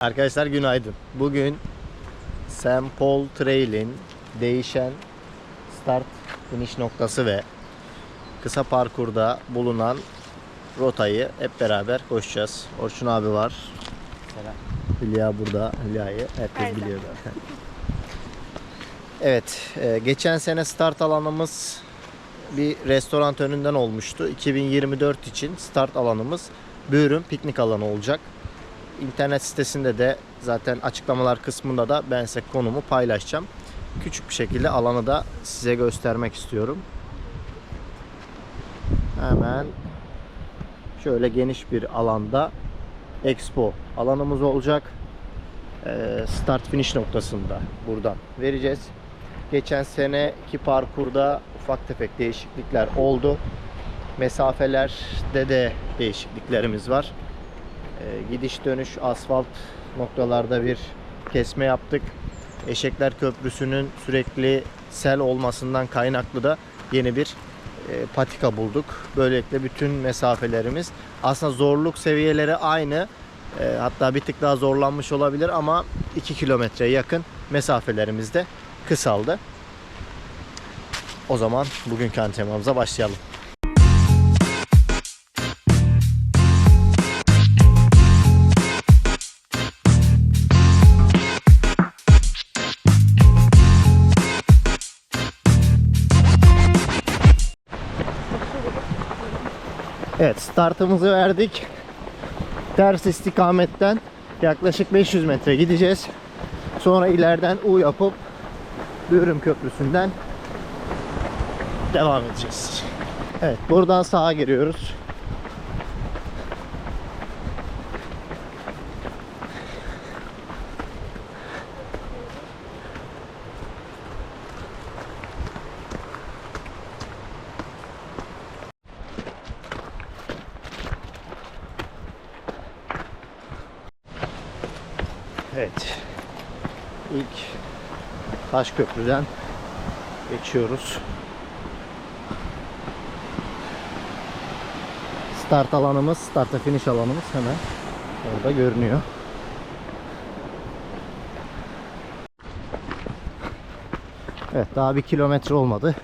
Arkadaşlar günaydın. Bugün St. Paul Trail'in değişen start finish noktası ve kısa parkurda bulunan rotayı hep beraber koşacağız. Orçun abi var. Hülya burada. Hülya'yı herkes Her biliyor zaten. Evet, e, geçen sene start alanımız bir restoran önünden olmuştu. 2024 için start alanımız Böğür'ün piknik alanı olacak. İnternet sitesinde de zaten açıklamalar kısmında da ben size konumu paylaşacağım. Küçük bir şekilde alanı da size göstermek istiyorum. Hemen şöyle geniş bir alanda expo alanımız olacak. Ee, Start finish noktasında buradan vereceğiz. Geçen seneki parkurda ufak tefek değişiklikler oldu. Mesafelerde de değişikliklerimiz var. Ee, gidiş dönüş asfalt noktalarda bir kesme yaptık. Eşekler Köprüsü'nün sürekli sel olmasından kaynaklı da yeni bir e, patika bulduk. Böylelikle bütün mesafelerimiz aslında zorluk seviyeleri aynı. E, hatta bir tık daha zorlanmış olabilir ama 2 kilometreye yakın mesafelerimiz de kısaldı. O zaman bugünkü antrenmanımıza başlayalım. Evet startımızı verdik. Ters istikametten yaklaşık 500 metre gideceğiz. Sonra ileriden U yapıp Bürüm Köprüsü'nden devam edeceğiz. Evet buradan sağa giriyoruz. Evet. İlk taş köprüden geçiyoruz. Start alanımız, start ve finish alanımız hemen orada görünüyor. Evet daha bir kilometre olmadı.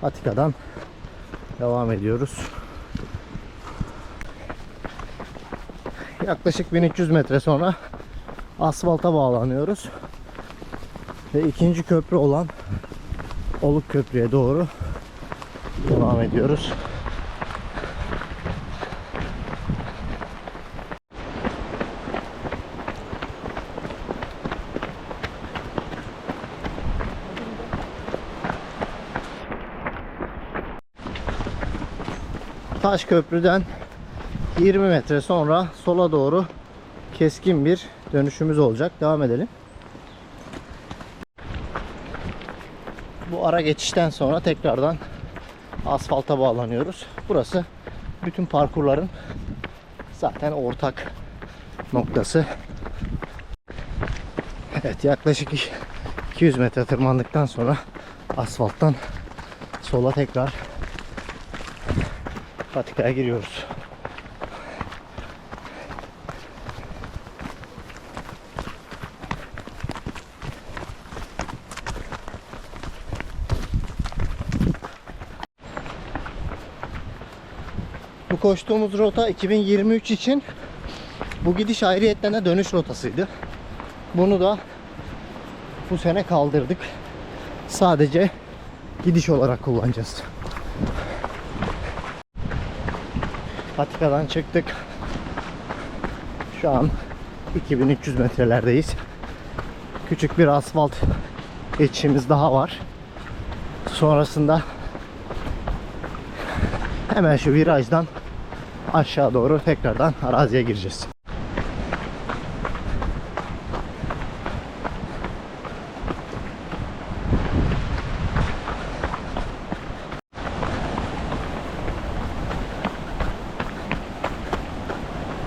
Patika'dan devam ediyoruz. Yaklaşık 1300 metre sonra asfalta bağlanıyoruz. Ve ikinci köprü olan Oluk Köprü'ye doğru devam ediyoruz. Taş köprüden 20 metre sonra sola doğru keskin bir dönüşümüz olacak. Devam edelim. Ara geçişten sonra tekrardan asfalta bağlanıyoruz. Burası bütün parkurların zaten ortak noktası. Evet yaklaşık 200 metre tırmandıktan sonra asfalttan sola tekrar patikaya giriyoruz. Bu koştuğumuz rota 2023 için bu gidiş ayrıyetten de dönüş rotasıydı. Bunu da bu sene kaldırdık. Sadece gidiş olarak kullanacağız. Patika'dan çıktık. Şu an 2300 metrelerdeyiz. Küçük bir asfalt geçişimiz daha var. Sonrasında hemen şu virajdan aşağı doğru tekrardan araziye gireceğiz.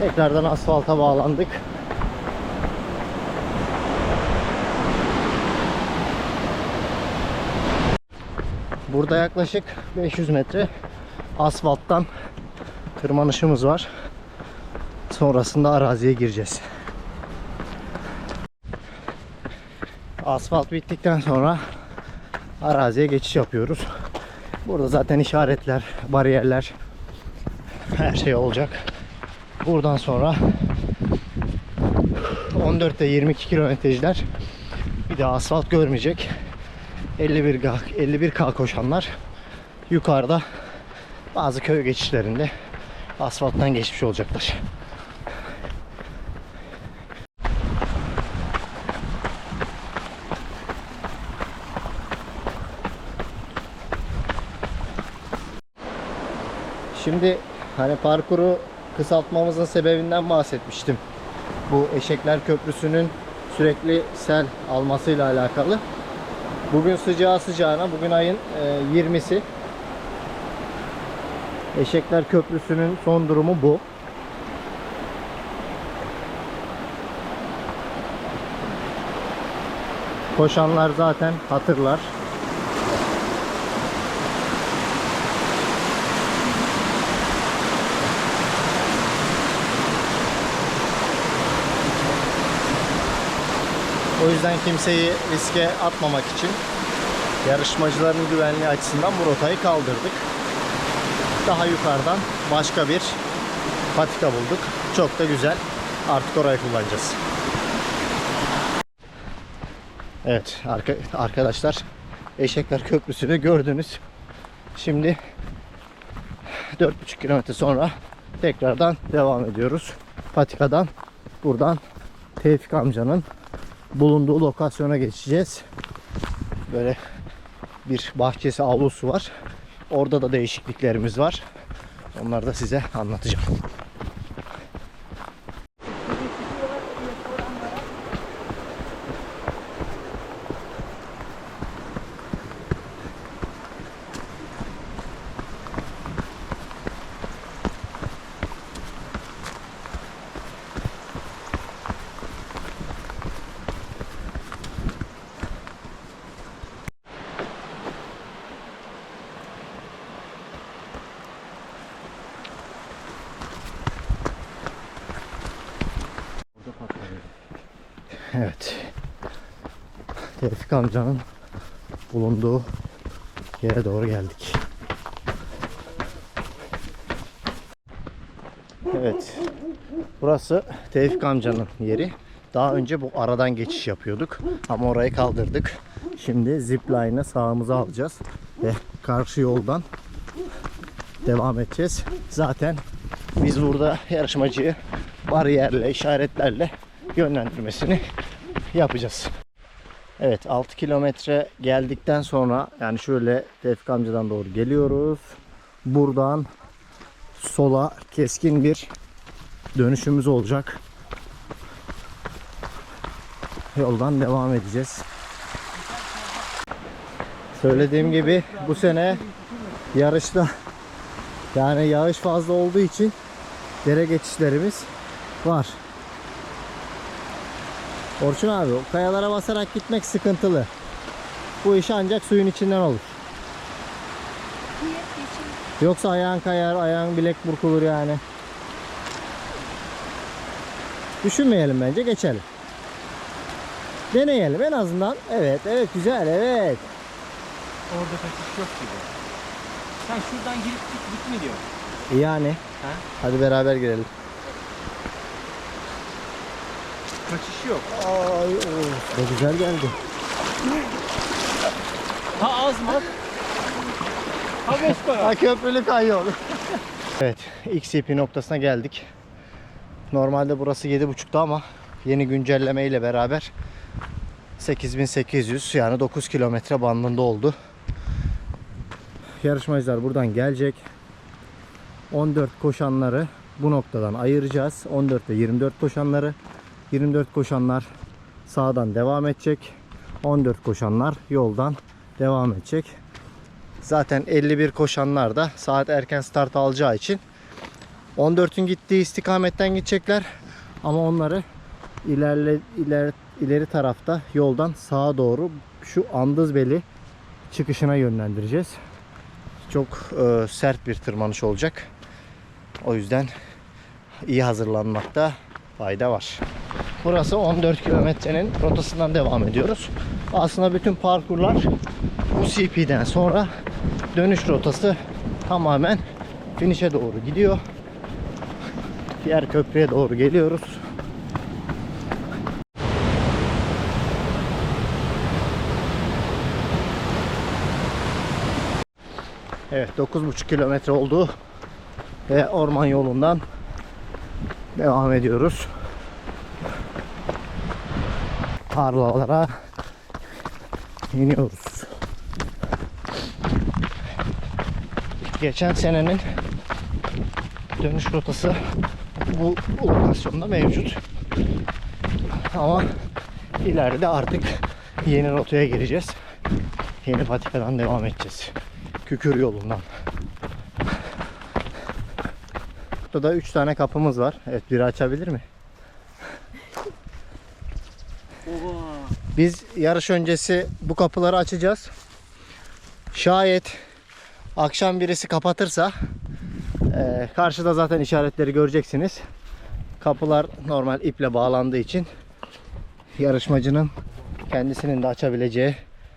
Tekrardan asfalta bağlandık. Burada yaklaşık 500 metre asfalttan tırmanışımız var. Sonrasında araziye gireceğiz. Asfalt bittikten sonra araziye geçiş yapıyoruz. Burada zaten işaretler, bariyerler her şey olacak. Buradan sonra 14'te 22 kilometreciler bir daha asfalt görmeyecek. 51K, 51K koşanlar yukarıda bazı köy geçişlerinde asfalttan geçmiş olacaklar. Şimdi hani parkuru kısaltmamızın sebebinden bahsetmiştim. Bu Eşekler Köprüsü'nün sürekli sel almasıyla alakalı. Bugün sıcağı sıcağına, bugün ayın e, 20'si. Eşekler Köprüsü'nün son durumu bu. Koşanlar zaten hatırlar. O yüzden kimseyi riske atmamak için yarışmacıların güvenliği açısından bu rotayı kaldırdık. Daha yukarıdan başka bir patika bulduk. Çok da güzel. Artık orayı kullanacağız. Evet arka, arkadaşlar Eşekler Köprüsü'nü gördünüz. Şimdi 4,5 kilometre sonra tekrardan devam ediyoruz. Patikadan buradan Tevfik amcanın bulunduğu lokasyona geçeceğiz. Böyle bir bahçesi, avlusu var. Orada da değişikliklerimiz var. Onları da size anlatacağım. Evet. Tevfik amcanın bulunduğu yere doğru geldik. Evet. Burası Tevfik amcanın yeri. Daha önce bu aradan geçiş yapıyorduk. Ama orayı kaldırdık. Şimdi zipline'ı sağımıza alacağız. Ve karşı yoldan devam edeceğiz. Zaten biz burada yarışmacıyı bariyerle, işaretlerle yönlendirmesini yapacağız. Evet 6 kilometre geldikten sonra yani şöyle Tevfik amcadan doğru geliyoruz. Buradan sola keskin bir dönüşümüz olacak. Yoldan devam edeceğiz. Söylediğim gibi bu sene yarışta yani yağış fazla olduğu için dere geçişlerimiz var. Orçun abi o kayalara basarak gitmek sıkıntılı. Bu iş ancak suyun içinden olur. Yoksa ayağın kayar, ayağın bilek burkulur yani. Düşünmeyelim bence geçelim. Deneyelim en azından. Evet, evet güzel, evet. Orada kaçış yok gibi. Sen şuradan girip git, git mi diyor? Yani. Ha? Hadi beraber girelim. Kaçış yok. Ay, ne güzel geldi. Ha az mı? Ha beş para. Ha köprülü kayıyor. evet, XCP noktasına geldik. Normalde burası 7.5'tu ama yeni güncelleme ile beraber 8800 yani 9 kilometre bandında oldu. Yarışmacılar buradan gelecek. 14 koşanları bu noktadan ayıracağız. 14 ve 24 koşanları. 24 koşanlar sağdan devam edecek. 14 koşanlar yoldan devam edecek. Zaten 51 koşanlar da saat erken start alacağı için 14'ün gittiği istikametten gidecekler. Ama onları ilerle, iler, ileri tarafta yoldan sağa doğru şu Andızbeli çıkışına yönlendireceğiz. Çok e, sert bir tırmanış olacak. O yüzden iyi hazırlanmakta fayda var. Burası 14 kilometrenin rotasından devam ediyoruz. Aslında bütün parkurlar bu CP'den sonra dönüş rotası tamamen finish'e doğru gidiyor. Diğer köprüye doğru geliyoruz. Evet 9,5 kilometre oldu ve orman yolundan devam ediyoruz. Tarlalara iniyoruz. Geçen senenin dönüş rotası bu lokasyonda mevcut. Ama ileride artık yeni rotaya gireceğiz. Yeni patikadan devam edeceğiz. Kükür yolundan. Burada 3 tane kapımız var. Evet biri açabilir mi? Oha. Biz yarış öncesi bu kapıları açacağız. Şayet akşam birisi kapatırsa eee, karşıda zaten işaretleri göreceksiniz. Kapılar normal iple bağlandığı için yarışmacının kendisinin de açabileceği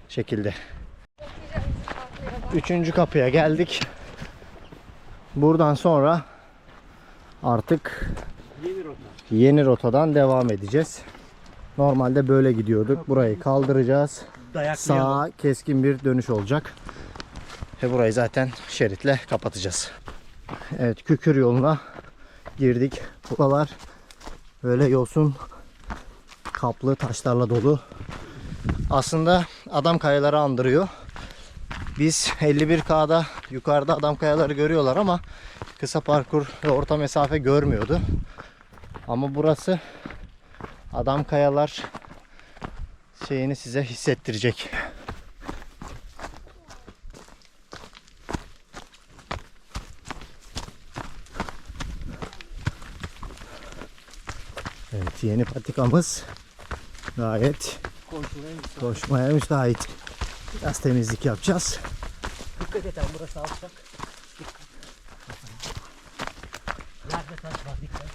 şekilde. Üçüncü kapıya geldik. Buradan sonra artık Yeni rota. yeni rotadan devam edeceğiz. Normalde böyle gidiyorduk. Burayı kaldıracağız. Sağa keskin bir dönüş olacak. Ve burayı zaten şeritle kapatacağız. Evet kükür yoluna girdik. Buralar böyle yosun kaplı taşlarla dolu. Aslında adam kayaları andırıyor. Biz 51K'da yukarıda adam kayaları görüyorlar ama kısa parkur ve orta mesafe görmüyordu. Ama burası adam kayalar şeyini size hissettirecek. Evet yeni patikamız gayet Koşmaya müsait. Biraz temizlik yapacağız. Dikkat et abi burası alçak. Dikkat. Yerde taş var dikkat.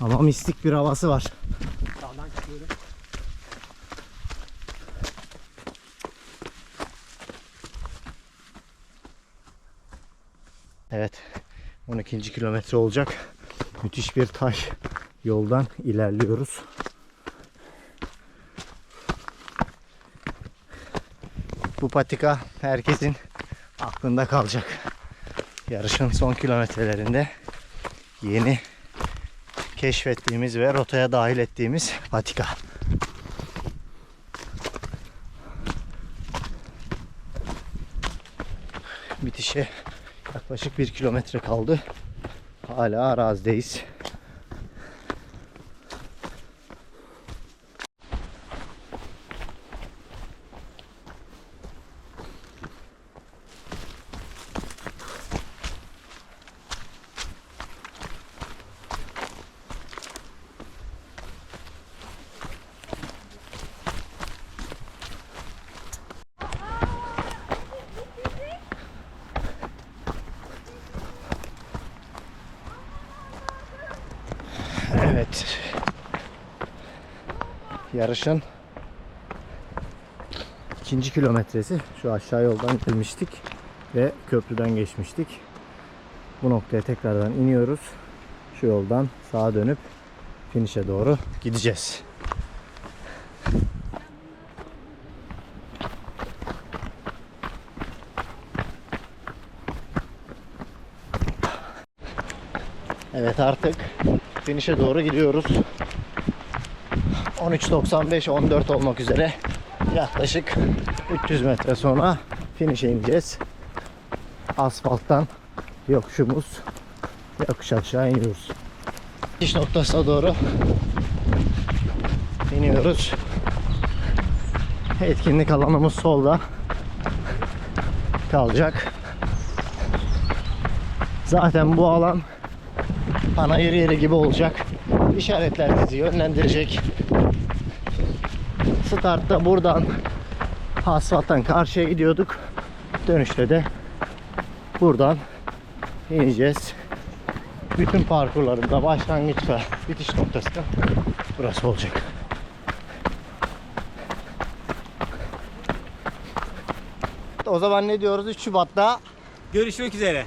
Ama mistik bir havası var. Sağdan çıkıyorum. Evet 12. kilometre olacak. Müthiş bir taş yoldan ilerliyoruz. Bu patika herkesin aklında kalacak. Yarışın son kilometrelerinde yeni keşfettiğimiz ve rotaya dahil ettiğimiz patika. Bitişe yaklaşık bir kilometre kaldı. Hala arazideyiz. Evet. Yarışın ikinci kilometresi. Şu aşağı yoldan gelmiştik ve köprüden geçmiştik. Bu noktaya tekrardan iniyoruz. Şu yoldan sağa dönüp finish'e doğru gideceğiz. Evet artık finish'e doğru gidiyoruz. 13.95 14 olmak üzere yaklaşık 300 metre sonra finish'e ineceğiz. Asfalttan yokuşumuz yokuş aşağı iniyoruz. İş noktasına doğru iniyoruz. Etkinlik alanımız solda kalacak. Zaten bu alan ana yeri yeri gibi olacak. İşaretler bizi yönlendirecek. Startta buradan asfalttan karşıya gidiyorduk. Dönüşte de buradan ineceğiz. Bütün parkurlarında başlangıç ve bitiş noktası da burası olacak. O zaman ne diyoruz 3 Şubat'ta? Görüşmek üzere.